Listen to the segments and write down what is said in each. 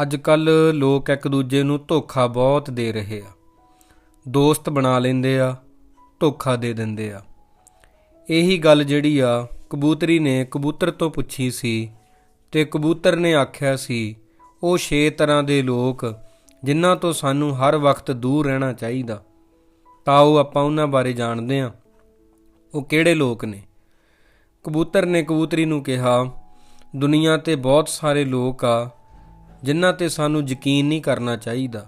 ਅੱਜ ਕੱਲ ਲੋਕ ਇੱਕ ਦੂਜੇ ਨੂੰ ਧੋਖਾ ਬਹੁਤ ਦੇ ਰਹੇ ਆ। ਦੋਸਤ ਬਣਾ ਲੈਂਦੇ ਆ, ਧੋਖਾ ਦੇ ਦਿੰਦੇ ਆ। ਇਹੀ ਗੱਲ ਜਿਹੜੀ ਆ, ਕਬੂਤਰੀ ਨੇ ਕਬੂਤਰ ਤੋਂ ਪੁੱਛੀ ਸੀ ਤੇ ਕਬੂਤਰ ਨੇ ਆਖਿਆ ਸੀ, ਉਹ ਛੇ ਤਰ੍ਹਾਂ ਦੇ ਲੋਕ ਜਿਨ੍ਹਾਂ ਤੋਂ ਸਾਨੂੰ ਹਰ ਵਕਤ ਦੂਰ ਰਹਿਣਾ ਚਾਹੀਦਾ। ਤਾਂ ਉਹ ਆਪਾਂ ਉਹਨਾਂ ਬਾਰੇ ਜਾਣਦੇ ਆ। ਉਹ ਕਿਹੜੇ ਲੋਕ ਨੇ? ਕਬੂਤਰ ਨੇ ਕਬੂਤਰੀ ਨੂੰ ਕਿਹਾ, ਦੁਨੀਆ ਤੇ ਬਹੁਤ ਸਾਰੇ ਲੋਕ ਆ ਜਿਨ੍ਹਾਂ ਤੇ ਸਾਨੂੰ ਯਕੀਨ ਨਹੀਂ ਕਰਨਾ ਚਾਹੀਦਾ।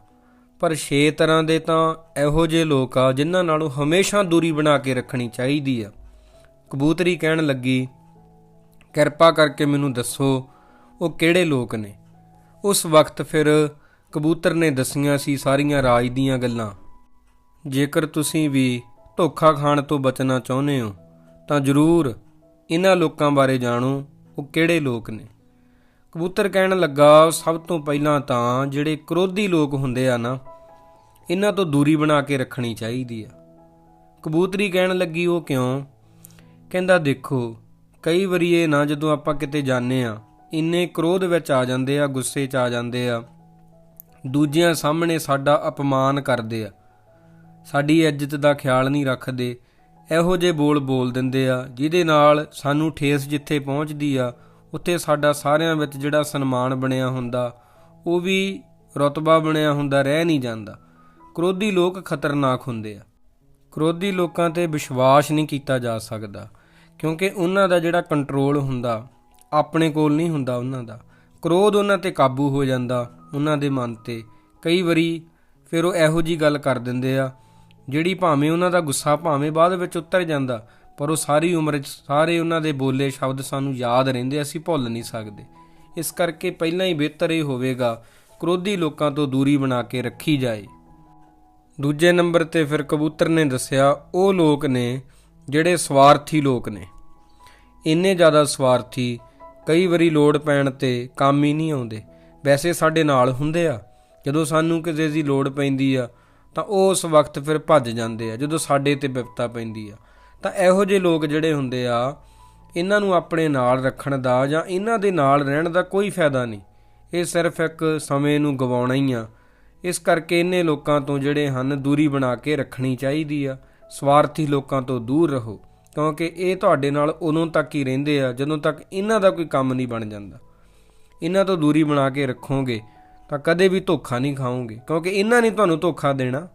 ਪਰ ਛੇ ਤਰ੍ਹਾਂ ਦੇ ਤਾਂ ਇਹੋ ਜਿਹੇ ਲੋਕ ਆ ਜਿਨ੍ਹਾਂ ਨਾਲੋਂ ਹਮੇਸ਼ਾ ਦੂਰੀ ਬਣਾ ਕੇ ਰੱਖਣੀ ਚਾਹੀਦੀ ਆ। ਕਬੂਤਰੀ ਕਹਿਣ ਲੱਗੀ, ਕਿਰਪਾ ਕਰਕੇ ਮੈਨੂੰ ਦੱਸੋ, ਉਹ ਕਿਹੜੇ ਲੋਕ ਨੇ? ਉਸ ਵਕਤ ਫਿਰ ਕਬੂਤਰ ਨੇ ਦਸੀਆਂ ਸੀ ਸਾਰੀਆਂ ਰਾਜ ਦੀਆਂ ਗੱਲਾਂ। ਜੇਕਰ ਤੁਸੀਂ ਵੀ ਧੋਖਾ ਖਾਣ ਤੋਂ ਬਚਣਾ ਚਾਹੁੰਦੇ ਹੋ, ਤਾਂ ਜ਼ਰੂਰ ਇਹਨਾਂ ਲੋਕਾਂ ਬਾਰੇ ਜਾਣੋ, ਉਹ ਕਿਹੜੇ ਲੋਕ ਨੇ? ਕਬੂਤਰ ਕਹਿਣ ਲੱਗਾ, ਸਭ ਤੋਂ ਪਹਿਲਾਂ ਤਾਂ ਜਿਹੜੇ ਕਰੋਧੀ ਲੋਕ ਹੁੰਦੇ ਆ ਨਾ, ਇਹਨਾਂ ਤੋਂ ਦੂਰੀ ਬਣਾ ਕੇ ਰੱਖਣੀ ਚਾਹੀਦੀ ਆ। ਕਬੂਤਰੀ ਕਹਿਣ ਲੱਗੀ ਉਹ ਕਿਉਂ? ਕਹਿੰਦਾ, ਦੇਖੋ, ਕਈ ਵਾਰੀ ਇਹ ਨਾ ਜਦੋਂ ਆਪਾਂ ਕਿਤੇ ਜਾਂਦੇ ਆ, ਇੰਨੇ ਕ੍ਰੋਧ ਵਿੱਚ ਆ ਜਾਂਦੇ ਆ, ਗੁੱਸੇ 'ਚ ਆ ਜਾਂਦੇ ਆ, ਦੂਜਿਆਂ ਸਾਹਮਣੇ ਸਾਡਾ ਅਪਮਾਨ ਕਰਦੇ ਆ। ਸਾਡੀ ਇੱਜ਼ਤ ਦਾ ਖਿਆਲ ਨਹੀਂ ਰੱਖਦੇ, ਇਹੋ ਜਿਹੇ ਬੋਲ ਬੋਲ ਦਿੰਦੇ ਆ, ਜਿਹਦੇ ਨਾਲ ਸਾਨੂੰ ਠੇਸ ਜਿੱਥੇ ਪਹੁੰਚਦੀ ਆ ਉੱਥੇ ਸਾਡਾ ਸਾਰਿਆਂ ਵਿੱਚ ਜਿਹੜਾ ਸਨਮਾਨ ਬਣਿਆ ਹੁੰਦਾ, ਉਹ ਵੀ ਰਤਬਾ ਬਣਿਆ ਹੁੰਦਾ, ਰਹਿ ਨਹੀਂ ਜਾਂਦਾ। ਕ੍ਰੋਧੀ ਲੋਕ ਖਤਰਨਾਕ ਹੁੰਦੇ ਆ। ਕ੍ਰੋਧੀ ਲੋਕਾਂ ਤੇ ਵਿਸ਼ਵਾਸ ਨਹੀਂ ਕੀਤਾ ਜਾ ਸਕਦਾ, ਕਿਉਂਕਿ ਉਹਨਾਂ ਦਾ ਜਿਹੜਾ ਕੰਟਰੋਲ ਹੁੰਦਾ, ਆਪਣੇ ਕੋਲ ਨਹੀਂ ਹੁੰਦਾ ਉਹਨਾਂ ਦਾ। ਕ੍ਰੋਧ ਉਹਨਾਂ ਤੇ ਕਾਬੂ ਹੋ ਜਾਂਦਾ, ਉਹਨਾਂ ਦੇ ਮਨ ਤੇ। ਕਈ ਵਾਰੀ ਫਿਰ ਉਹ ਇਹੋ ਜੀ ਗੱਲ ਕਰ ਦਿੰਦੇ ਆ, ਜਿਹੜੀ ਭਾਵੇਂ ਉਹਨਾਂ ਦਾ ਗੁੱਸਾ ਭਾਵੇਂ ਬਾਅਦ ਵਿੱਚ ਉਤਰ ਜਾਂਦਾ ਪਰ ਉਹ ਸਾਰੀ ਉਮਰ 'ਚ, ਸਾਰੇ ਉਹਨਾਂ ਦੇ ਬੋਲੇ ਸ਼ਬਦ ਸਾਨੂੰ ਯਾਦ ਰਹਿੰਦੇ, ਅਸੀਂ ਭੁੱਲ ਨਹੀਂ ਸਕਦੇ। ਇਸ ਕਰਕੇ ਪਹਿਲਾਂ ਹੀ ਬਿਹਤਰ ਇਹ ਹੋਵੇਗਾ, ਕ੍ਰੋਧੀ ਲੋਕਾਂ ਤੋਂ ਦੂਰੀ ਬਣਾ ਕੇ ਰੱਖੀ ਜਾਏ। ਦੂਜੇ ਨੰਬਰ ਤੇ ਫਿਰ ਕਬੂਤਰ ਨੇ ਦੱਸਿਆ, ਉਹ ਲੋਕ ਨੇ ਜਿਹੜੇ ਸਵਾਰਥੀ ਲੋਕ ਨੇ। ਇੰਨੇ ਜ਼ਿਆਦਾ ਸਵਾਰਥੀ ਕਈ ਵਾਰੀ ਲੋੜ ਪੈਣ ਤੇ ਕੰਮ ਹੀ ਨਹੀਂ ਆਉਂਦੇ। ਵੈਸੇ ਸਾਡੇ ਨਾਲ ਹੁੰਦੇ ਆ। ਜਦੋਂ ਸਾਨੂੰ ਕਿਸੇ ਦੀ ਲੋੜ ਪੈਂਦੀ ਆ, ਤਾਂ ਉਹ ਉਸ ਵਕਤ ਫਿਰ ਭੱਜ ਜਾਂਦੇ ਆ, ਜਦੋਂ ਸਾਡੇ ਤੇ ਵਿਪਤਾ ਪੈਂਦੀ ਆ। ਤਾਂ ਇਹੋ ਜਿਹੇ ਲੋਕ ਜਿਹੜੇ ਹੁੰਦੇ ਆ, ਇਹਨਾਂ ਨੂੰ ਆਪਣੇ ਨਾਲ ਰੱਖਣ ਦਾ ਜਾਂ ਇਹਨਾਂ ਦੇ ਨਾਲ ਰਹਿਣ ਦਾ ਕੋਈ ਫਾਇਦਾ ਨਹੀਂ। ਇਹ ਸਿਰਫ ਇੱਕ ਸਮੇਂ ਨੂੰ ਗਵਾਉਣਾ ਹੀ ਆ। ਇਸ ਕਰਕੇ ਇਹਨੇ ਲੋਕਾਂ ਤੋਂ ਜਿਹੜੇ ਹਨ, ਦੂਰੀ ਬਣਾ ਕੇ ਰੱਖਣੀ ਚਾਹੀਦੀ ਆ। ਸਵਾਰਥੀ ਲੋਕਾਂ ਤੋਂ ਦੂਰ ਰਹੋ, ਕਿਉਂਕਿ ਇਹ ਤੁਹਾਡੇ ਨਾਲ ਉਦੋਂ ਤੱਕ ਹੀ ਰਹਿੰਦੇ ਆ, ਜਦੋਂ ਤੱਕ ਇਹਨਾਂ ਦਾ ਕੋਈ ਕੰਮ ਨਹੀਂ ਬਣ ਜਾਂਦਾ। ਇਹਨਾਂ ਤੋਂ ਦੂਰੀ ਬਣਾ ਕੇ ਰੱਖੋਗੇ, ਤਾਂ ਕਦੇ ਵੀ ਧੋਖਾ ਨਹੀਂ ਖਾਓਗੇ, ਕਿਉਂਕਿ ਇਹਨਾਂ ਨੇ ਤੁਹਾਨੂੰ ਧੋਖਾ ਦੇਣਾ।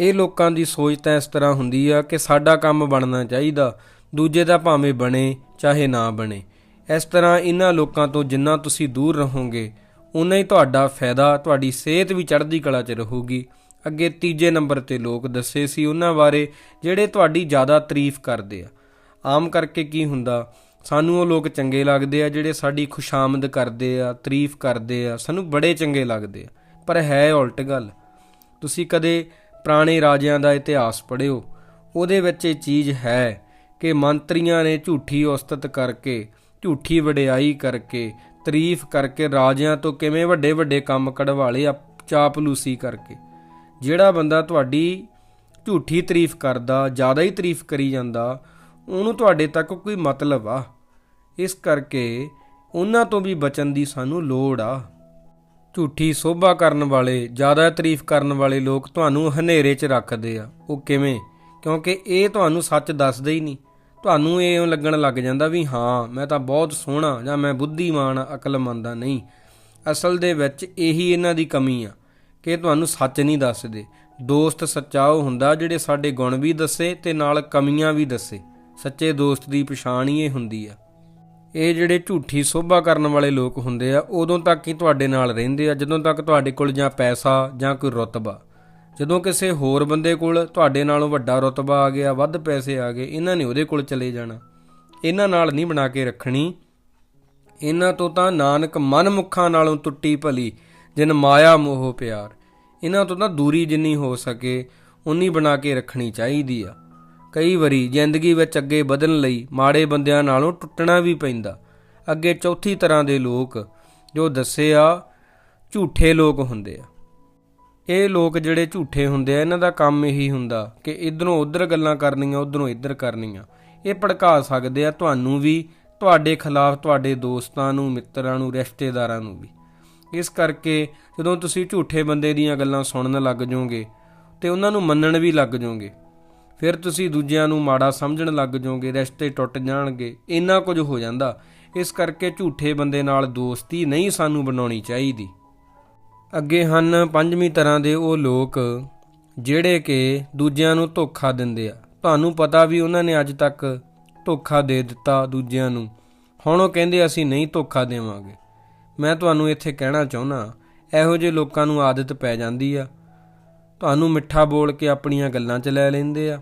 ਇਹ ਲੋਕਾਂ ਦੀ ਸੋਚ ਤਾਂ ਇਸ ਤਰ੍ਹਾਂ ਹੁੰਦੀ ਆ ਕਿ ਸਾਡਾ ਕੰਮ ਬਣਨਾ ਚਾਹੀਦਾ, ਦੂਜੇ ਦਾ ਭਾਵੇਂ ਬਣੇ, ਚਾਹੇ ਨਾ ਬਣੇ। ਇਸ ਤਰ੍ਹਾਂ ਇਹਨਾਂ ਲੋਕਾਂ ਤੋਂ ਜਿੰਨਾ ਤੁਸੀਂ ਦੂਰ ਰਹੋਗੇ ਉਨਾ ਹੀ ਤੁਹਾਡਾ ਫਾਇਦਾ, ਤੁਹਾਡੀ ਸਿਹਤ ਵੀ ਚੜ੍ਹਦੀ ਕਲਾ 'ਚ ਰਹੂਗੀ। ਅੱਗੇ ਤੀਜੇ ਨੰਬਰ ਤੇ ਲੋਕ ਦੱਸੇ ਸੀ ਉਹਨਾਂ ਬਾਰੇ, ਜਿਹੜੇ ਤੁਹਾਡੀ ਜ਼ਿਆਦਾ ਤਾਰੀਫ ਕਰਦੇ ਆ। ਆਮ ਕਰਕੇ ਕੀ ਹੁੰਦਾ, ਸਾਨੂੰ ਉਹ ਲੋਕ ਚੰਗੇ ਲੱਗਦੇ ਆ ਜਿਹੜੇ ਸਾਡੀ ਖੁਸ਼ਾਮਦ ਕਰਦੇ ਆ, ਤਾਰੀਫ ਕਰਦੇ ਆ, ਸਾਨੂੰ ਬੜੇ ਚੰਗੇ ਲੱਗਦੇ ਆ। ਪਰ ਹੈ ਉਲਟ ਗੱਲ, ਤੁਸੀਂ ਕਦੇ ਪੁਰਾਣੇ ਰਾਜਿਆਂ ਦਾ ਇਤਿਹਾਸ ਪੜ੍ਹਿਓ। ਉਹਦੇ ਵਿੱਚ ਇਹ ਚੀਜ਼ ਹੈ ਕਿ ਮੰਤਰੀਆਂ ਨੇ ਝੂਠੀ ਉਸਤਤ ਕਰਕੇ, ਝੂਠੀ ਵਡਿਆਈ ਕਰਕੇ, ਤਾਰੀਫ ਕਰਕੇ ਰਾਜਿਆਂ ਤੋਂ ਕਿਵੇਂ ਵੱਡੇ ਵੱਡੇ ਕੰਮ ਕਢਵਾ ਲਏ ਆ ਚਾਪਲੂਸੀ ਕਰਕੇ। ਜਿਹੜਾ ਬੰਦਾ ਤੁਹਾਡੀ ਝੂਠੀ ਤਾਰੀਫ ਕਰਦਾ, ਜ਼ਿਆਦਾ ਹੀ ਤਾਰੀਫ ਕਰੀ ਜਾਂਦਾ, ਉਹਨੂੰ ਤੁਹਾਡੇ ਤੱਕ ਕੋਈ ਮਤਲਬ ਆ। ਇਸ ਕਰਕੇ ਉਹਨਾਂ ਤੋਂ ਵੀ ਬਚਣ ਦੀ ਸਾਨੂੰ ਲੋੜ ਆ। ਝੂਠੀ ਸੋਭਾ ਕਰਨ ਵਾਲੇ, ਜ਼ਿਆਦਾ ਤਾਰੀਫ ਕਰਨ ਵਾਲੇ ਲੋਕ ਤੁਹਾਨੂੰ ਹਨੇਰੇ 'ਚ ਰੱਖਦੇ ਆ। ਉਹ ਕਿਵੇਂ? ਕਿਉਂਕਿ ਇਹ ਤੁਹਾਨੂੰ ਸੱਚ ਦੱਸਦੇ ਹੀ ਨਹੀਂ। ਤੁਹਾਨੂੰ ਇਹ ਲੱਗਣ ਲੱਗ ਜਾਂਦਾ ਵੀ ਹਾਂ, ਮੈਂ ਤਾਂ ਬਹੁਤ ਸੋਹਣਾ ਜਾਂ ਮੈਂ ਬੁੱਧੀਮਾਨ ਆ, ਅਕਲਮੰਦ ਆ। ਨਹੀਂ। ਅਸਲ ਦੇ ਵਿੱਚ ਇਹੀ ਇਹਨਾਂ ਦੀ ਕਮੀ ਆ ਕਿ ਤੁਹਾਨੂੰ ਸੱਚ ਨਹੀਂ ਦੱਸਦੇ। ਦੋਸਤ ਸੱਚਾ ਉਹ ਹੁੰਦਾ ਜਿਹੜੇ ਸਾਡੇ ਗੁਣ ਵੀ ਦੱਸੇ ਤੇ ਨਾਲ ਕਮੀਆਂ ਵੀ ਦੱਸੇ। ਸੱਚੇ ਦੋਸਤ ਦੀ ਪਛਾਣ ਹੀ ਇਹ ਹੁੰਦੀ ਆ। ਇਹ ਜਿਹੜੇ ਝੂਠੀ ਸੋਭਾ ਕਰਨ ਵਾਲੇ ਲੋਕ ਹੁੰਦੇ ਆ, ਉਦੋਂ ਤੱਕ ਹੀ ਤੁਹਾਡੇ ਨਾਲ ਰਹਿੰਦੇ ਆ, ਜਦੋਂ ਤੱਕ ਤੁਹਾਡੇ ਕੋਲ ਜਾਂ ਪੈਸਾ ਜਾਂ ਕੋਈ ਰੁਤਬਾ। ਜਦੋਂ ਕਿਸੇ ਹੋਰ ਬੰਦੇ ਕੋਲ ਤੁਹਾਡੇ ਨਾਲੋਂ ਵੱਡਾ ਰੁਤਬਾ ਆ ਗਿਆ, ਵੱਧ ਪੈਸੇ ਆ ਗਏ, ਇਹਨਾਂ ਨੇ ਉਹਦੇ ਕੋਲ ਚਲੇ ਜਾਣਾ। ਇਹਨਾਂ ਨਾਲ ਨਹੀਂ ਬਣਾ ਕੇ ਰੱਖਣੀ। ਇਹਨਾਂ ਤੋਂ ਤਾਂ ਨਾਨਕ ਮਨਮੁਖਾਂ ਨਾਲੋਂ ਟੁੱਟੀ ਭਲੀ, ਜਿਨ ਮਾਇਆ ਮੋਹ ਪਿਆਰ। ਇਹਨਾਂ ਤੋਂ ਤਾਂ ਦੂਰੀ ਜਿੰਨੀ ਹੋ ਸਕੇ, ਉਨੀ ਬਣਾ ਕੇ ਰੱਖਣੀ ਚਾਹੀਦੀ ਆ। ਕਈ ਵਾਰੀ ਜ਼ਿੰਦਗੀ ਵਿੱਚ ਅੱਗੇ ਵਧਣ ਲਈ ਮਾੜੇ ਬੰਦਿਆਂ ਨਾਲੋਂ ਟੁੱਟਣਾ ਵੀ ਪੈਂਦਾ। ਅੱਗੇ ਚੌਥੀ ਤਰ੍ਹਾਂ ਦੇ ਲੋਕ ਜੋ ਦੱਸੇ ਆ, ਝੂਠੇ ਲੋਕ ਹੁੰਦੇ ਆ। ਇਹ ਲੋਕ ਜਿਹੜੇ ਝੂਠੇ ਹੁੰਦੇ ਆ, ਇਹਨਾਂ ਦਾ ਕੰਮ ਇਹੀ ਹੁੰਦਾ ਕਿ ਇਧਰੋਂ ਉਧਰ ਗੱਲਾਂ ਕਰਨੀਆਂ, ਉਧਰੋਂ ਇੱਧਰ ਕਰਨੀਆਂ। ਇਹ ਭੜਕਾ ਸਕਦੇ ਆ ਤੁਹਾਨੂੰ ਵੀ, ਤੁਹਾਡੇ ਖਿਲਾਫ, ਤੁਹਾਡੇ ਦੋਸਤਾਂ ਨੂੰ, ਮਿੱਤਰਾਂ ਨੂੰ, ਰਿਸ਼ਤੇਦਾਰਾਂ ਨੂੰ ਵੀ। ਇਸ ਕਰਕੇ ਜਦੋਂ ਤੁਸੀਂ ਝੂਠੇ ਬੰਦੇ ਦੀਆਂ ਗੱਲਾਂ ਸੁਣਨ ਲੱਗ ਜਾਓਗੇ ਤੇ ਉਹਨਾਂ ਨੂੰ ਮੰਨਣ ਵੀ ਲੱਗ ਜਾਓਗੇ ਫਿਰ ਤੁਸੀਂ ਦੂਜਿਆਂ ਨੂੰ ਮਾੜਾ ਸਮਝਣ ਲੱਗ ਜਾਓਗੇ, ਰਿਸ਼ਤੇ ਟੁੱਟ ਜਾਣਗੇ, ਇੰਨਾ ਕੁਝ ਹੋ ਜਾਂਦਾ। ਇਸ ਕਰਕੇ ਝੂਠੇ ਬੰਦੇ ਨਾਲ ਦੋਸਤੀ ਨਹੀਂ ਸਾਨੂੰ ਬਣਾਉਣੀ ਚਾਹੀਦੀ। ਅੱਗੇ ਹਨ ਪੰਜਵੀਂ ਤਰ੍ਹਾਂ ਦੇ ਉਹ ਲੋਕ, ਜਿਹੜੇ ਕਿ ਦੂਜਿਆਂ ਨੂੰ ਧੋਖਾ ਦਿੰਦੇ ਆ। ਤੁਹਾਨੂੰ ਪਤਾ ਵੀ ਉਹਨਾਂ ਨੇ ਅੱਜ ਤੱਕ ਧੋਖਾ ਦੇ ਦਿੱਤਾ ਦੂਜਿਆਂ ਨੂੰ। ਹੁਣ ਉਹ ਕਹਿੰਦੇ, ਅਸੀਂ ਨਹੀਂ ਧੋਖਾ ਦੇਵਾਂਗੇ। ਮੈਂ ਤੁਹਾਨੂੰ ਇੱਥੇ ਕਹਿਣਾ ਚਾਹੁੰਦਾ ਇਹੋ ਜਿਹੇ ਲੋਕਾਂ ਨੂੰ ਆਦਤ ਪੈ ਜਾਂਦੀ ਆ। ਤੁਹਾਨੂੰ ਮਿੱਠਾ ਬੋਲ ਕੇ ਆਪਣੀਆਂ ਗੱਲਾਂ 'ਚ ਲੈ ਲੈਂਦੇ ਆ।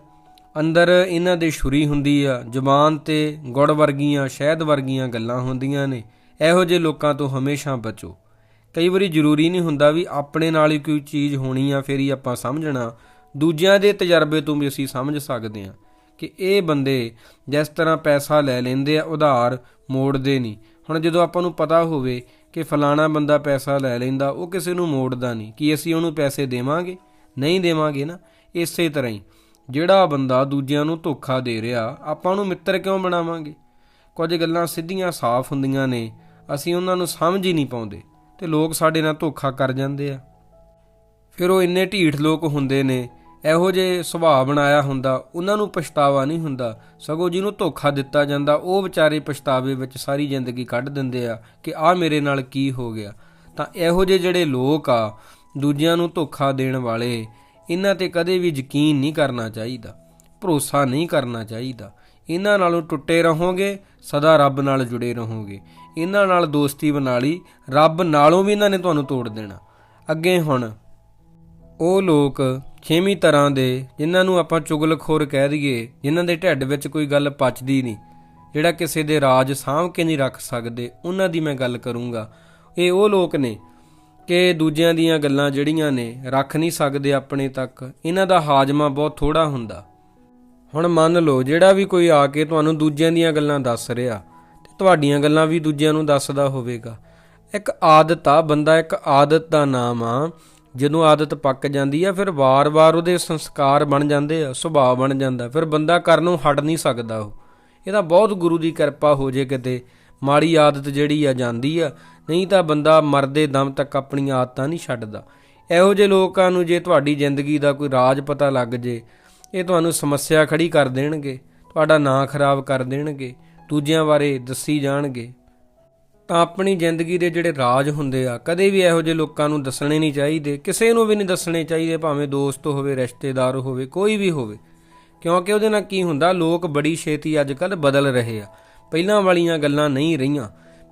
ਅੰਦਰ ਇਹਨਾਂ ਦੇ ਛੁਰੀ ਹੁੰਦੀ ਆ, ਜ਼ੁਬਾਨ ਤੇ ਗੁੜ ਵਰਗੀਆਂ, ਸ਼ਹਿਦ ਵਰਗੀਆਂ ਗੱਲਾਂ ਹੁੰਦੀਆਂ ਨੇ। ਇਹੋ ਜਿਹੇ ਲੋਕਾਂ ਤੋਂ ਹਮੇਸ਼ਾ ਬਚੋ। ਕਈ ਵਾਰੀ ਜ਼ਰੂਰੀ ਨਹੀਂ ਹੁੰਦਾ ਵੀ ਆਪਣੇ ਨਾਲ ਹੀ ਕੋਈ ਚੀਜ਼ ਹੋਣੀ ਆ, ਫੇਰ ਹੀ ਆਪਾਂ ਸਮਝਣਾ। ਦੂਜਿਆਂ ਦੇ ਤਜਰਬੇ ਤੋਂ ਵੀ ਅਸੀਂ ਸਮਝ ਸਕਦੇ ਹਾਂ ਕਿ ਇਹ ਬੰਦੇ ਜਿਸ ਤਰ੍ਹਾਂ ਪੈਸਾ ਲੈ ਲੈਂਦੇ ਆ, ਉਧਾਰ ਮੋੜਦੇ ਨਹੀਂ। ਹੁਣ ਜਦੋਂ ਆਪਾਂ ਨੂੰ ਪਤਾ ਹੋਵੇ ਕਿ ਫਲਾਣਾ ਬੰਦਾ ਪੈਸਾ ਲੈ ਲੈਂਦਾ, ਉਹ ਕਿਸੇ ਨੂੰ ਮੋੜਦਾ ਨਹੀਂ, ਕਿ ਅਸੀਂ ਉਹਨੂੰ ਪੈਸੇ ਦੇਵਾਂਗੇ? ਨਹੀਂ ਦੇਵਾਂਗੇ ਨਾ। ਇਸੇ ਤਰ੍ਹਾਂ ਹੀ। ਜਿਹੜਾ ਬੰਦਾ ਦੂਜਿਆਂ ਨੂੰ ਧੋਖਾ ਦੇ ਰਿਹਾ, ਆਪਾਂ ਉਹਨੂੰ ਮਿੱਤਰ ਕਿਉਂ ਬਣਾਵਾਂਗੇ? ਕੁਝ ਗੱਲਾਂ ਸਿੱਧੀਆਂ ਸਾਫ਼ ਹੁੰਦੀਆਂ ਨੇ, ਅਸੀਂ ਉਹਨਾਂ ਨੂੰ ਸਮਝ ਹੀ ਨਹੀਂ ਪਾਉਂਦੇ, ਤੇ ਲੋਕ ਸਾਡੇ ਨਾਲ ਧੋਖਾ ਕਰ ਜਾਂਦੇ ਆ। ਫਿਰ ਉਹ ਇੰਨੇ ਢੀਠ ਲੋਕ ਹੁੰਦੇ ਨੇ, ਇਹੋ ਜੇ ਸੁਭਾਅ ਬਣਾਇਆ ਹੁੰਦਾ, ਉਹਨਾਂ ਨੂੰ ਪਛਤਾਵਾ ਨਹੀਂ ਹੁੰਦਾ, ਸਗੋਂ ਜਿਹਨੂੰ ਧੋਖਾ ਦਿੱਤਾ ਜਾਂਦਾ, ਉਹ ਵਿਚਾਰੇ ਪਛਤਾਵੇ ਵਿੱਚ ਸਾਰੀ ਜ਼ਿੰਦਗੀ ਕੱਢ ਦਿੰਦੇ ਆ ਕਿ ਆਹ ਮੇਰੇ ਨਾਲ ਕੀ ਹੋ ਗਿਆ। ਤਾਂ ਇਹੋ ਜਿਹੇ ਜਿਹੜੇ ਲੋਕ ਆ, ਦੂਜਿਆਂ ਨੂੰ ਧੋਖਾ ਦੇਣ ਵਾਲੇ ਇਹਨਾਂ ਤੇ ਕਦੇ ਵੀ ਯਕੀਨ ਨਹੀਂ ਕਰਨਾ ਚਾਹੀਦਾ, ਭਰੋਸਾ ਨਹੀਂ ਕਰਨਾ ਚਾਹੀਦਾ। ਇਹਨਾਂ ਨਾਲੋਂ ਟੁੱਟੇ ਰਹੋਗੇ, ਸਦਾ ਰੱਬ ਨਾਲ ਜੁੜੇ ਰਹੋਗੇ। ਇਹਨਾਂ ਨਾਲ ਦੋਸਤੀ ਬਣਾ ਲਈ, ਰੱਬ ਨਾਲੋਂ ਵੀ ਇਹਨਾਂ ਨੇ ਤੁਹਾਨੂੰ ਤੋੜ ਦੇਣਾ। ਅੱਗੇ ਹੁਣ, ਉਹ ਲੋਕ ਛੇਵੀਂ ਤਰ੍ਹਾਂ ਦੇ, ਜਿਨ੍ਹਾਂ ਨੂੰ ਆਪਾਂ ਚੁਗਲਖੋਰ ਕਹਿ ਦਈਏ, ਜਿਨ੍ਹਾਂ ਦੇ ਢਿੱਡ ਵਿੱਚ ਕੋਈ ਗੱਲ ਪਚਦੀ ਨਹੀਂ, ਜਿਹੜਾ ਕਿਸੇ ਦੇ ਰਾਜ ਸਾਂਭ ਕੇ ਨਹੀਂ ਰੱਖ ਸਕਦੇ, ਉਹਨਾਂ ਦੀ ਮੈਂ ਗੱਲ ਕਰੂੰਗਾ। ਇਹ ਉਹ ਲੋਕ ਨੇ ਕਿ ਦੂਜਿਆਂ ਦੀਆਂ ਗੱਲਾਂ ਜਿਹੜੀਆਂ ਨੇ ਰੱਖ ਨਹੀਂ ਸਕਦੇ ਆਪਣੇ ਤੱਕ, ਇਹਨਾਂ ਦਾ ਹਾਜ਼ਮਾ ਬਹੁਤ ਥੋੜਾ ਹੁੰਦਾ। ਹੁਣ ਮੰਨ ਲਓ, ਜਿਹੜਾ ਵੀ ਕੋਈ ਆ ਕੇ ਤੁਹਾਨੂੰ ਦੂਜਿਆਂ ਦੀਆਂ ਗੱਲਾਂ ਦੱਸ ਰਿਹਾ, ਤੇ ਤੁਹਾਡੀਆਂ ਗੱਲਾਂ ਵੀ ਦੂਜਿਆਂ ਨੂੰ ਦੱਸਦਾ ਹੋਵੇਗਾ। ਇੱਕ ਆਦਤ ਆ, ਬੰਦਾ ਇੱਕ ਆਦਤ ਦਾ ਨਾਮ ਆ ਜਦੋਂ ਆਦਤ ਪੱਕ ਜਾਂਦੀ ਆ, ਫਿਰ ਵਾਰ-ਵਾਰ ਉਹਦੇ ਸੰਸਕਾਰ ਬਣ ਜਾਂਦੇ ਆ, ਸੁਭਾਅ ਬਣ ਜਾਂਦਾ, ਫਿਰ ਬੰਦਾ ਕਰਨ ਨੂੰ ਹਟ ਨਹੀਂ ਸਕਦਾ ਉਹ। ਇਹਦਾ ਬਹੁਤ ਗੁਰੂ ਦੀ ਕਿਰਪਾ ਹੋ ਜੇ ਕਿਤੇ ਮਾੜੀ ਆਦਤ ਜਿਹੜੀ ਆ ਜਾਂਦੀ ਆ ਨਹੀਂ ਤਾਂ ਬੰਦਾ ਮਰਦੇ ਦਮ ਤੱਕ ਆਪਣੀਆਂ ਆਦਤਾਂ ਨਹੀਂ ਛੱਡਦਾ। ਇਹੋ ਜਿਹੇ ਲੋਕਾਂ ਨੂੰ ਜੇ ਤੁਹਾਡੀ ਜ਼ਿੰਦਗੀ ਦਾ ਕੋਈ ਰਾਜ ਪਤਾ ਲੱਗ ਜੇ, ਇਹ ਤੁਹਾਨੂੰ ਸਮੱਸਿਆ ਖੜੀ ਕਰ ਦੇਣਗੇ, ਤੁਹਾਡਾ ਨਾਂ ਖਰਾਬ ਕਰ ਦੇਣਗੇ, ਦੂਜਿਆਂ ਬਾਰੇ ਦੱਸੀ ਜਾਣਗੇ। ਤਾਂ ਆਪਣੀ ਜ਼ਿੰਦਗੀ ਦੇ ਜਿਹੜੇ ਰਾਜ ਹੁੰਦੇ ਆ, ਕਦੇ ਵੀ ਇਹੋ ਜਿਹੇ ਲੋਕਾਂ ਨੂੰ ਦੱਸਣੇ ਨਹੀਂ ਚਾਹੀਦੇ, ਕਿਸੇ ਨੂੰ ਵੀ ਨਹੀਂ ਦੱਸਣੇ ਚਾਹੀਦੇ, ਭਾਵੇਂ ਦੋਸਤ ਹੋਵੇ, ਰਿਸ਼ਤੇਦਾਰ ਹੋਵੇ, ਕੋਈ ਵੀ ਹੋਵੇ। ਕਿਉਂਕਿ ਉਹਦੇ ਨਾਲ ਕੀ ਹੁੰਦਾ, ਲੋਕ ਬੜੀ ਛੇਤੀ ਅੱਜ ਕੱਲ ਬਦਲ ਰਹੇ ਆ। ਪਹਿਲਾਂ ਵਾਲੀਆਂ ਗੱਲਾਂ ਨਹੀਂ ਰਹੀਆਂ।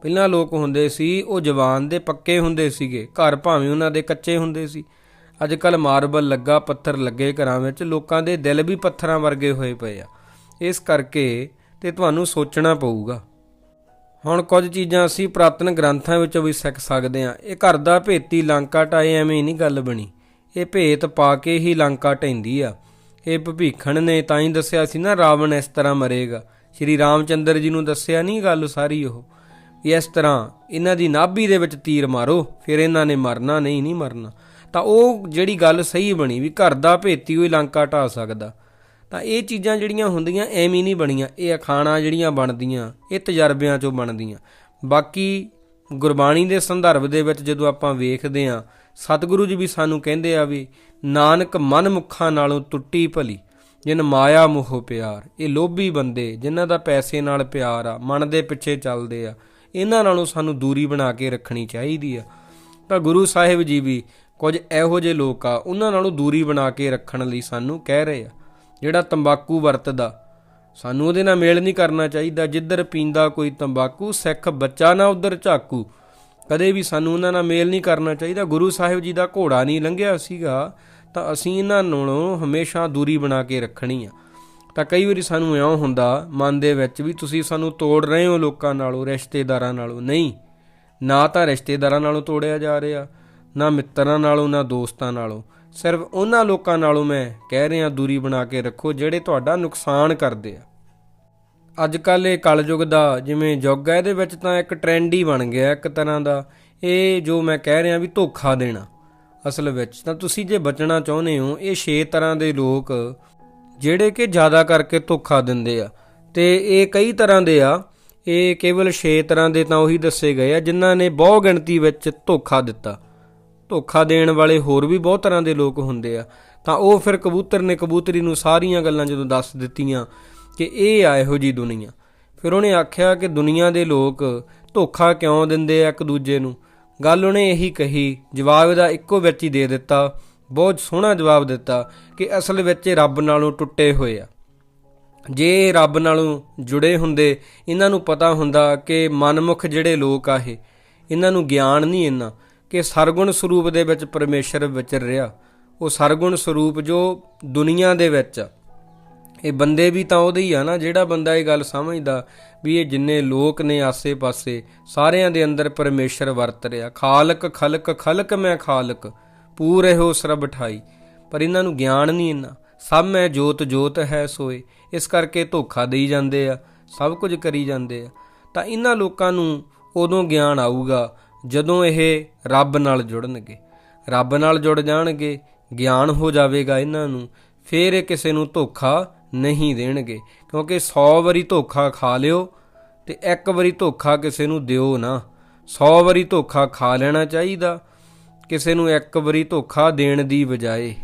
ਪਹਿਲਾਂ ਲੋਕ ਹੁੰਦੇ ਸੀ, ਉਹ ਜਵਾਨ ਦੇ ਪੱਕੇ ਹੁੰਦੇ ਸੀਗੇ। ਘਰ ਭਾਵੇਂ ਉਹਨਾਂ ਦੇ ਕੱਚੇ ਹੁੰਦੇ ਸੀ। ਅੱਜ ਕੱਲ ਮਾਰਬਲ ਲੱਗਾ, ਪੱਥਰ ਲੱਗੇ ਘਰਾਂ ਵਿੱਚ, ਲੋਕਾਂ ਦੇ ਦਿਲ ਵੀ ਪੱਥਰਾਂ ਵਰਗੇ ਹੋਏ ਪਏ ਆ। ਇਸ ਕਰਕੇ ਤੇ ਤੁਹਾਨੂੰ ਸੋਚਣਾ ਪਊਗਾ। ਹੁਣ ਕੁਝ ਚੀਜ਼ਾਂ ਅਸੀਂ ਪ੍ਰਾਤਨ ਗ੍ਰੰਥਾਂ ਵਿੱਚੋਂ ਵੀ ਸਿੱਖ ਸਕਦੇ ਹਾਂ। ਇਹ ਘਰ ਦਾ ਭੇਤੀ ਲੰਕਾ ਟਾਏ ਐਵੇਂ ਨਹੀਂ ਗੱਲ ਬਣੀ। ਇਹ ਭੇਤ ਪਾ ਕੇ ਹੀ ਲੰਕਾ ਢੈਂਦੀ ਆ। ਇਹ ਭਵਿੱਖਣ ਨੇ ਤਾਂ ਹੀ ਦੱਸਿਆ ਸੀ ਨਾ, ਰਾਵਣ ਇਸ ਤਰ੍ਹਾਂ ਮਰੇਗਾ। ਸ਼੍ਰੀ ਰਾਮਚੰਦਰ ਜੀ ਨੂੰ ਦੱਸਿਆ ਨਹੀਂ ਗੱਲ ਸਾਰੀ ਉਹ। ਇਸ ਤਰ੍ਹਾਂ ਇਹਨਾਂ ਦੀ ਨਾਭੀ ਦੇ ਵਿੱਚ ਤੀਰ ਮਾਰੋ, ਫਿਰ ਇਹਨਾਂ ਨੇ ਮਰਨਾ, ਨਹੀਂ ਨਹੀਂ ਮਰਨਾ। ਤਾਂ ਉਹ ਜਿਹੜੀ ਗੱਲ ਸਹੀ ਬਣੀ ਵੀ ਘਰ ਦਾ ਭੇਤੀ ਹੋਈ ਲੰਕਾ ਢਾ ਸਕਦਾ। ਤਾਂ ਇਹ ਚੀਜ਼ਾਂ ਜਿਹੜੀਆਂ ਹੁੰਦੀਆਂ ਐਵੇਂ ਨਹੀਂ ਬਣੀਆਂ। ਇਹ ਅਖਾਣਾ ਜਿਹੜੀਆਂ ਬਣਦੀਆਂ, ਇਹ ਤਜਰਬਿਆਂ ਚੋਂ ਬਣਦੀਆਂ। ਬਾਕੀ ਗੁਰਬਾਣੀ ਦੇ ਸੰਦਰਭ ਦੇ ਵਿੱਚ ਜਦੋਂ ਆਪਾਂ ਵੇਖਦੇ ਆਂ ਸਤਿਗੁਰੂ ਜੀ ਵੀ ਸਾਨੂੰ ਕਹਿੰਦੇ ਆ ਵੀ ਨਾਨਕ ਮਨ ਮੁਖਾਂ ਨਾਲੋਂ ਟੁੱਟੀ ਭਲੀ, ਜਿਨ ਮਾਇਆ ਮੋਹ ਪਿਆਰ, ਇਹ ਲੋਭੀ ਬੰਦੇ, ਜਿਨ੍ਹਾਂ ਦਾ ਪੈਸੇ ਨਾਲ ਪਿਆਰ ਆ, ਮਨ ਦੇ ਪਿੱਛੇ ਚੱਲਦੇ ਆ ਇਹਨਾਂ ਨਾਲੋਂ ਸਾਨੂੰ ਦੂਰੀ ਬਣਾ ਕੇ ਰੱਖਣੀ ਚਾਹੀਦੀ ਆ। ਤਾਂ ਗੁਰੂ ਸਾਹਿਬ ਜੀ ਵੀ ਕੁਝ ਇਹੋ ਜਿਹੇ ਲੋਕ ਆ, ਉਹਨਾਂ ਨਾਲੋਂ ਦੂਰੀ ਬਣਾ ਕੇ ਰੱਖਣ ਲਈ ਸਾਨੂੰ ਕਹਿ ਰਹੇ ਆ। ਜਿਹੜਾ ਤੰਬਾਕੂ ਵਰਤਦਾ, ਸਾਨੂੰ ਉਹਦੇ ਨਾਲ ਮੇਲ ਨਹੀਂ ਕਰਨਾ ਚਾਹੀਦਾ। ਜਿੱਧਰ ਪੀਂਦਾ ਕੋਈ ਤੰਬਾਕੂ, ਸਿੱਖ ਬੱਚਾ ਨਾ ਉਧਰ ਝਾਕੂ। ਕਦੇ ਵੀ ਸਾਨੂੰ ਉਹਨਾਂ ਨਾਲ ਮੇਲ ਨਹੀਂ ਕਰਨਾ ਚਾਹੀਦਾ। ਗੁਰੂ ਸਾਹਿਬ ਜੀ ਦਾ ਘੋੜਾ ਨਹੀਂ ਲੰਘਿਆ ਸੀਗਾ, ਤਾਂ ਅਸੀਂ ਇਹਨਾਂ ਨਾਲੋਂ ਹਮੇਸ਼ਾ ਦੂਰੀ ਬਣਾ ਕੇ ਰੱਖਣੀ ਆ। ਤਾਂ ਕਈ ਵਾਰੀ ਸਾਨੂੰ ਇਉਂ ਹੁੰਦਾ, ਮਨ ਦੇ ਵਿੱਚ ਵੀ ਤੁਸੀਂ ਸਾਨੂੰ ਤੋੜ ਰਹੇ ਹੋ ਲੋਕਾਂ ਨਾਲੋਂ, ਰਿਸ਼ਤੇਦਾਰਾਂ ਨਾਲੋਂ। ਨਹੀਂ, ਨਾ ਤਾਂ ਰਿਸ਼ਤੇਦਾਰਾਂ ਨਾਲੋਂ ਤੋੜਿਆ ਜਾ ਰਿਹਾ, ਨਾ ਮਿੱਤਰਾਂ ਨਾਲੋਂ, ਨਾ ਦੋਸਤਾਂ ਨਾਲੋਂ। ਸਿਰਫ ਉਹਨਾਂ ਲੋਕਾਂ ਨਾਲੋਂ ਮੈਂ ਕਹਿ ਰਿਹਾ, ਦੂਰੀ ਬਣਾ ਕੇ ਰੱਖੋ, ਜਿਹੜੇ ਤੁਹਾਡਾ ਨੁਕਸਾਨ ਕਰਦੇ ਆ। ਅੱਜ ਕੱਲ ਇਹ ਕਲਯੁਗ ਦਾ ਜਿਵੇਂ ਯੁੱਗ ਹੈ, ਇਹਦੇ ਵਿੱਚ ਤਾਂ ਇੱਕ ਟ੍ਰੈਂਡ ਹੀ ਬਣ ਗਿਆ, ਇੱਕ ਤਰ੍ਹਾਂ ਦਾ। ਇਹ ਜੋ ਮੈਂ ਕਹਿ ਰਿਹਾ ਵੀ ਧੋਖਾ ਦੇਣਾ, ਅਸਲ ਵਿੱਚ। ਤਾਂ ਤੁਸੀਂ ਜੇ ਬਚਣਾ ਚਾਹੁੰਦੇ ਹੋ, ਇਹ ਛੇ ਤਰ੍ਹਾਂ ਦੇ ਲੋਕ ਜਿਹੜੇ ਕਿ ਜ਼ਿਆਦਾ ਕਰਕੇ ਧੋਖਾ ਦਿੰਦੇ ਆ। ਤੇ ਇਹ ਕਈ ਤਰ੍ਹਾਂ ਦੇ ਆ। ਇਹ ਕੇਵਲ 6 ਤਰ੍ਹਾਂ ਦੇ ਤਾਂ ਉਹੀ ਦੱਸੇ ਗਏ ਆ, ਜਿਨ੍ਹਾਂ ਨੇ ਬਹੁ ਗਿਣਤੀ ਵਿੱਚ ਧੋਖਾ ਦਿੱਤਾ। ਧੋਖਾ ਦੇਣ ਵਾਲੇ ਹੋਰ ਵੀ ਬਹੁਤ ਤਰ੍ਹਾਂ ਦੇ ਲੋਕ ਹੁੰਦੇ ਆ। ਤਾਂ ਉਹ ਫਿਰ ਕਬੂਤਰ ਨੇ ਕਬੂਤਰੀ ਨੂੰ ਸਾਰੀਆਂ ਗੱਲਾਂ ਜਦੋਂ ਦੱਸ ਦਿੱਤੀਆਂ ਕਿ ਇਹ ਆ ਇਹੋ ਜੀ ਦੁਨੀਆ। ਫਿਰ ਉਹਨੇ ਆਖਿਆ ਕਿ ਦੁਨੀਆ ਦੇ ਲੋਕ ਧੋਖਾ ਕਿਉਂ ਦਿੰਦੇ ਆ ਇੱਕ ਦੂਜੇ ਨੂੰ? ਗੱਲ ਉਹਨੇ ਇਹੀ ਕਹੀ, ਜਵਾਬ ਦਾ ਇੱਕੋ ਵਿੱਚ ਹੀ ਦੇ ਦਿੱਤਾ। ਬਹੁਤ ਸੋਹਣਾ ਜਵਾਬ ਦਿੱਤਾ ਕਿ ਅਸਲ ਵਿੱਚ ਇਹ ਰੱਬ ਨਾਲੋਂ ਟੁੱਟੇ ਹੋਏ ਆ। ਜੇ ਇਹ ਰੱਬ ਨਾਲੋਂ ਜੁੜੇ ਹੁੰਦੇ, ਇਹਨਾਂ ਨੂੰ ਪਤਾ ਹੁੰਦਾ ਕਿ ਮਨਮੁਖ ਜਿਹੜੇ ਲੋਕ ਆ ਇਹ, ਇਹਨਾਂ ਨੂੰ ਗਿਆਨ ਨਹੀਂ ਇੰਨਾ ਕਿ ਸਰਗੁਣ ਸਰੂਪ ਦੇ ਵਿੱਚ ਪਰਮੇਸ਼ਰ ਵਿਚਰ ਰਿਹਾ। ਉਹ ਸਰਗੁਣ ਸਰੂਪ ਜੋ ਦੁਨੀਆ ਦੇ ਵਿੱਚ ਆ। ਇਹ ਬੰਦੇ ਵੀ ਤਾਂ ਉਹਦੇ ਹੀ ਆ ਨਾ, ਜਿਹੜਾ ਬੰਦਾ ਇਹ ਗੱਲ ਸਮਝਦਾ ਵੀ ਇਹ ਜਿੰਨੇ ਲੋਕ ਨੇ ਆਸੇ-ਪਾਸੇ, ਸਾਰਿਆਂ ਦੇ ਅੰਦਰ ਪਰਮੇਸ਼ਰ ਵਰਤ ਰਿਹਾ। ਖਾਲਕ, ਖਲਕ ਖਲਕ ਮੈਂ ਖਾਲਕ। ਪੂਰੇ ਹੋ ਸਰਬ ਠਾਈ। ਪਰ ਇਹਨਾਂ ਨੂੰ ਗਿਆਨ ਨਹੀਂ ਇੰਨਾ। ਸਭ ਮੈਂ ਜੋਤ ਜੋਤ ਹੈ ਸੋਏ। ਇਸ ਕਰਕੇ ਧੋਖਾ ਦੇਈ ਜਾਂਦੇ ਆ, ਸਭ ਕੁਝ ਕਰੀ ਜਾਂਦੇ ਆ। ਤਾਂ ਇਹਨਾਂ ਲੋਕਾਂ ਨੂੰ ਉਦੋਂ ਗਿਆਨ ਆਊਗਾ ਜਦੋਂ ਇਹ ਰੱਬ ਨਾਲ ਜੁੜਨਗੇ। ਰੱਬ ਨਾਲ ਜੁੜ ਜਾਣਗੇ, ਗਿਆਨ ਹੋ ਜਾਵੇਗਾ ਇਹਨਾਂ ਨੂੰ। ਫਿਰ ਇਹ ਕਿਸੇ ਨੂੰ ਧੋਖਾ ਨਹੀਂ ਦੇਣਗੇ। ਕਿਉਂਕਿ 100 ਵਾਰੀ ਧੋਖਾ ਖਾ ਲਿਓ ਤੇ ਇੱਕ ਵਾਰੀ ਧੋਖਾ ਕਿਸੇ ਨੂੰ ਦਿਓ ਨਾ। 100 ਵਾਰੀ ਧੋਖਾ ਖਾ ਲੈਣਾ ਚਾਹੀਦਾ। ਕਿਸੇ ਨੂੰ ਇੱਕ ਵਾਰੀ ਧੋਖਾ ਦੇਣ ਦੀ ਬਜਾਏ,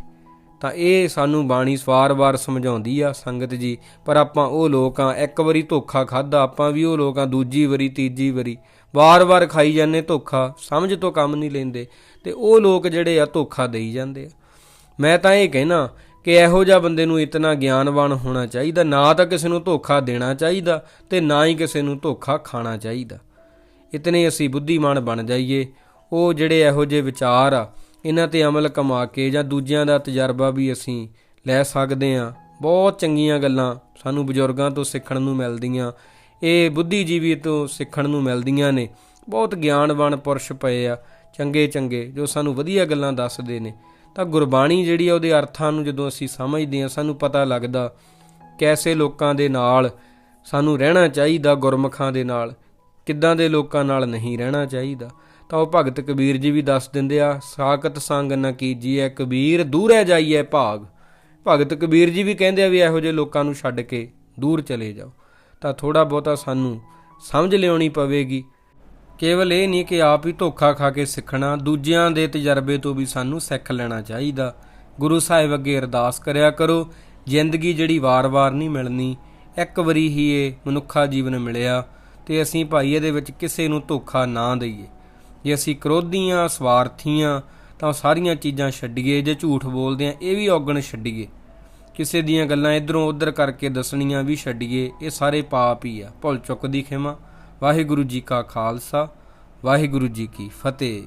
ਤਾਂ ਇਹ ਸਾਨੂੰ ਬਾਣੀ ਸਵਾਰ-ਵਾਰ ਸਮਝਾਉਂਦੀ ਆ ਸੰਗਤ ਜੀ। ਪਰ ਆਪਾਂ ਉਹ ਲੋਕ ਲੋਕਾਂ ਇੱਕ ਵਾਰੀ ਧੋਖਾ ਖਾਦਾ ਆਪਾਂ ਵੀ ਉਹ ਲੋਕ ਲੋਕਾਂ ਦੂਜੀ ਵਾਰੀ, ਤੀਜੀ ਵਾਰੀ। ਵਾਰ-ਵਾਰ ਖਾਈ ਜਾਂਦੇ ਧੋਖਾ, ਸਮਝ ਤੋਂ ਕੰਮ ਨਹੀਂ ਲੈਂਦੇ। ਤੇ ਉਹ ਲੋਕ ਜਿਹੜੇ ਆ, ਧੋਖਾ ਦੇਈ ਜਾਂਦੇ ਆ। ਮੈਂ ਤਾਂ ਇਹ ਕਹਿਣਾ ਕਿ ਇਹੋ ਜਿਹਾ ਬੰਦੇ ਨੂੰ ਇਤਨਾ ਗਿਆਨਵਾਨ ਹੋਣਾ ਚਾਹੀਦਾ, ਨਾ ਤਾਂ ਕਿਸੇ ਨੂੰ ਧੋਖਾ ਦੇਣਾ ਚਾਹੀਦਾ ਤੇ ਨਾ ਹੀ ਕਿਸੇ ਨੂੰ ਧੋਖਾ ਖਾਣਾ ਚਾਹੀਦਾ। ਇਤਨੇ ਅਸੀਂ ਬੁੱਧੀਮਾਨ ਬਣ ਜਾਈਏ। ਉਹ ਜਿਹੜੇ ਇਹੋ ਜਿਹੇ ਵਿਚਾਰ ਆ, ਇਹਨਾਂ ਤੇ ਅਮਲ ਕਮਾ ਕੇ ਜਾਂ ਦੂਜਿਆਂ ਦਾ ਤਜਰਬਾ ਵੀ ਅਸੀਂ ਲੈ ਸਕਦੇ ਆ ਬਹੁਤ ਚੰਗੀਆਂ ਗੱਲਾਂ ਸਾਨੂੰ ਬਜ਼ੁਰਗਾਂ ਤੋਂ ਸਿੱਖਣ ਨੂੰ ਮਿਲਦੀਆਂ, ਇਹ ਬੁੱਧੀਜੀਵੀ ਤੋਂ ਸਿੱਖਣ ਨੂੰ ਮਿਲਦੀਆਂ ਨੇ। ਬਹੁਤ ਗਿਆਨਵਾਨ ਪੁਰਸ਼ ਪਏ ਆ, ਚੰਗੇ ਚੰਗੇ, ਜੋ ਸਾਨੂੰ ਵਧੀਆ ਗੱਲਾਂ ਦੱਸਦੇ ਨੇ। ਤਾਂ ਗੁਰਬਾਣੀ ਜਿਹੜੀ ਆ, ਉਹਦੇ ਅਰਥਾਂ ਨੂੰ ਜਦੋਂ ਅਸੀਂ ਸਮਝਦੇ ਆ ਸਾਨੂੰ ਪਤਾ ਲੱਗਦਾ ਕੈਸੇ ਲੋਕਾਂ ਦੇ ਨਾਲ ਸਾਨੂੰ ਰਹਿਣਾ ਚਾਹੀਦਾ, ਗੁਰਮਖਾਂ ਦੇ ਨਾਲ। ਕਿੱਦਾਂ ਦੇ ਲੋਕਾਂ ਨਾਲ ਨਹੀਂ ਰਹਿਣਾ ਚਾਹੀਦਾ। ਤਾਂ ਉਹ ਭਗਤ ਕਬੀਰ ਜੀ ਵੀ ਦੱਸ ਦਿੰਦੇ ਆ, ਸਾਖਤ ਸੰਗ ਨਾ ਕੀਜੀਏ ਕਬੀਰ, ਦੂਰੇ ਜਾਈਏ ਭਾਗ। ਭਗਤ ਕਬੀਰ ਜੀ ਵੀ ਕਹਿੰਦੇ ਆ ਵੀ ਇਹੋ ਜਿਹੇ ਲੋਕਾਂ ਨੂੰ ਛੱਡ ਕੇ ਦੂਰ ਚਲੇ ਜਾਓ। ਤਾਂ ਥੋੜਾ ਬਹੁਤਾ ਸਾਨੂੰ ਸਮਝ ਲਿਆਉਣੀ ਪਵੇਗੀ। ਕੇਵਲ ਇਹ ਨਹੀਂ ਕਿ ਆਪ ਹੀ ਧੋਖਾ ਖਾ ਕੇ ਸਿੱਖਣਾ, ਦੂਜਿਆਂ ਦੇ ਤਜਰਬੇ ਤੋਂ ਵੀ ਸਾਨੂੰ ਸਿੱਖ ਲੈਣਾ ਚਾਹੀਦਾ। ਗੁਰੂ ਸਾਹਿਬ ਅੱਗੇ ਅਰਦਾਸ ਕਰਿਆ ਕਰੋ, ਜ਼ਿੰਦਗੀ ਜਿਹੜੀ ਵਾਰ-ਵਾਰ ਨਹੀਂ ਮਿਲਣੀ, ਇੱਕ ਵਾਰੀ ਹੀ ਇਹ ਮਨੁੱਖਾ ਜੀਵਨ ਮਿਲਿਆ ਤੇ ਅਸੀਂ ਭਾਈ ਇਹਦੇ ਵਿੱਚ ਕਿਸੇ ਨੂੰ ਧੋਖਾ ਨਾ ਦਈਏ। ਜੇ ਅਸੀਂ ਕ੍ਰੋਧੀਆਂ, ਸਵਾਰਥੀਆਂ ਤਾਂ ਉਹ ਸਾਰੀਆਂ ਚੀਜ਼ਾਂ ਛੱਡੀਏ, ਜੇ ਝੂਠ ਬੋਲਦੇ ਆ ਇਹ ਵੀ ਔਗਣ ਛੱਡੀਏ। ਕਿਸੇ ਦੀਆਂ ਗੱਲਾਂ ਇਧਰੋਂ ਉਧਰ ਕਰਕੇ ਦੱਸਣੀਆਂ ਵੀ ਛੱਡੀਏ, ਇਹ ਸਾਰੇ ਪਾਪ ਹੀ ਆ। ਭੁੱਲ ਚੁੱਕ ਦੀ ਖਿਮਾ। ਵਾਹਿਗੁਰੂ ਜੀ ਕਾ ਖਾਲਸਾ, ਵਾਹਿਗੁਰੂ ਜੀ ਕੀ ਫਤਿਹ।